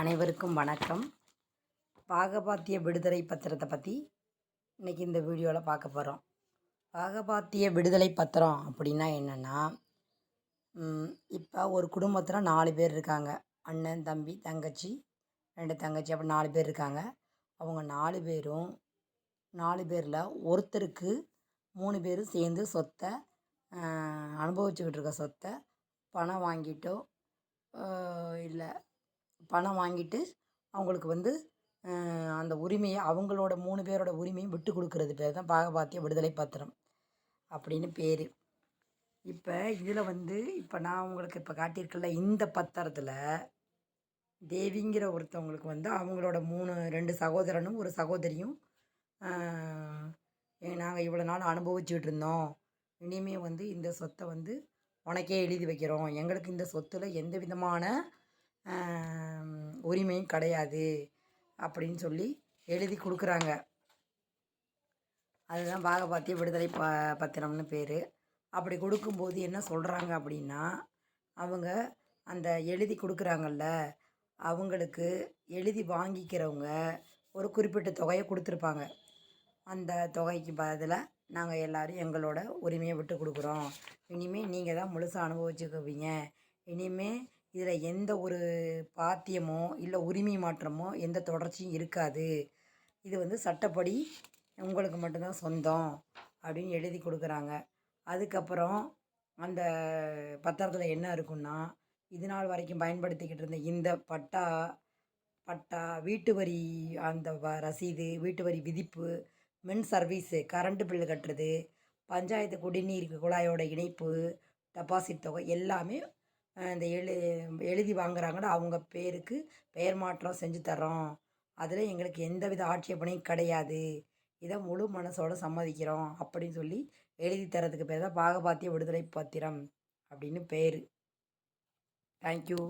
அனைவருக்கும் வணக்கம். பாகபாத்திய விடுதலை பத்திரத்தை பற்றி இன்றைக்கி இந்த வீடியோவில் பார்க்க போகிறோம் பாகபாத்திய விடுதலை பத்திரம் அப்படின்னா என்னென்னா இப்போ ஒரு குடும்பத்தில் நாலு பேர் இருக்காங்க. அண்ணன் தம்பி தங்கச்சி ரெண்டு தங்கச்சி அப்படி நாலு பேர் இருக்காங்க. அவங்க நாலு பேரும் நாலு பேரில் ஒருத்தருக்கு மூணு பேரும் சேர்ந்து சொத்தை அனுபவிச்சுக்கிட்டு இருக்க சொத்தை பணம் வாங்கிட்டோ இல்லை பணம் வாங்கிட்டு அவங்களுக்கு வந்து அந்த உரிமையை அவங்களோட மூணு பேரோட உரிமையும் விட்டு கொடுக்கறது பேர் தான் பாகபாத்திய விடுதலை பத்திரம் அப்படின்னு பேர். இப்போ இதில் வந்து இப்போ நான் உங்களுக்கு இப்போ காட்டியிருக்கல இந்த பத்திரத்தில் தேவிங்கிற ஒருத்தவங்களுக்கு வந்து அவங்களோட மூணு ரெண்டு சகோதரனும் ஒரு சகோதரியும் நாங்கள் இவ்வளோ நாள் அனுபவிச்சுக்கிட்டு இருந்தோம். இனிமே வந்து இந்த சொத்தை வந்து உனக்கே எழுதி வைக்கிறோம். எங்களுக்கு இந்த சொத்தில் எந்த விதமான உரிமையும் கிடையாது அப்படின்னு சொல்லி எழுதி கொடுக்குறாங்க. அதுதான் பாகபாத்திய விடுதலை ப பத்திரம்னு பேர். அப்படி கொடுக்கும்போது என்ன சொல்கிறாங்க அப்படின்னா அவங்க அந்த எழுதி கொடுக்குறாங்கல்ல அவங்களுக்கு எழுதி வாங்கிக்கிறவங்க ஒரு குறிப்பிட்ட தொகையை கொடுத்துருப்பாங்க. அந்த தொகைக்கு பதிலாக நாங்கள் எல்லோரும் எங்களோட உரிமையை விட்டு கொடுக்குறோம். இனிமேல் நீங்கள் தான் முழுசாக அனுபவிச்சுக்குவீங்க. இனிமேல் இதில் எந்த ஒரு பாத்தியமோ இல்லை உரிமை மாற்றமோ எந்த தொடர்ச்சியும் இருக்காது. இது வந்து சட்டப்படி உங்களுக்கு மட்டும்தான் சொந்தம் அப்படின்னு எழுதி கொடுக்குறாங்க. அதுக்கப்புறம் அந்த பத்திரத்தில் என்ன இருக்குன்னா இது நாள் வரைக்கும் பயன்படுத்திக்கிட்டு இருந்த இந்த பட்டா பட்டா வீட்டு வரி அந்த வ- ரசீது வீட்டு வரி விதிப்பு மின் சர்வீஸு கரண்ட் பில்லு கட்டுறது பஞ்சாயத்து குடிநீர் குழாயோட இணைப்பு டெபாசிட் தொகை எல்லாமே இந்த எழு எழுதி வாங்குறாங்கன்னா அவங்க பேருக்கு பெயர் மாற்றம் செஞ்சு தர்றோம். அதில் எங்களுக்கு எந்தவித ஆட்சேபனையும் கிடையாது. இதை முழு மனசோட சம்மதிக்கிறோம் அப்படின்னு சொல்லி எழுதி தரதுக்கு பேர் தான் பாகபாத்திய விடுதலை பத்திரம் அப்படின்னு பேர். தேங்க்யூ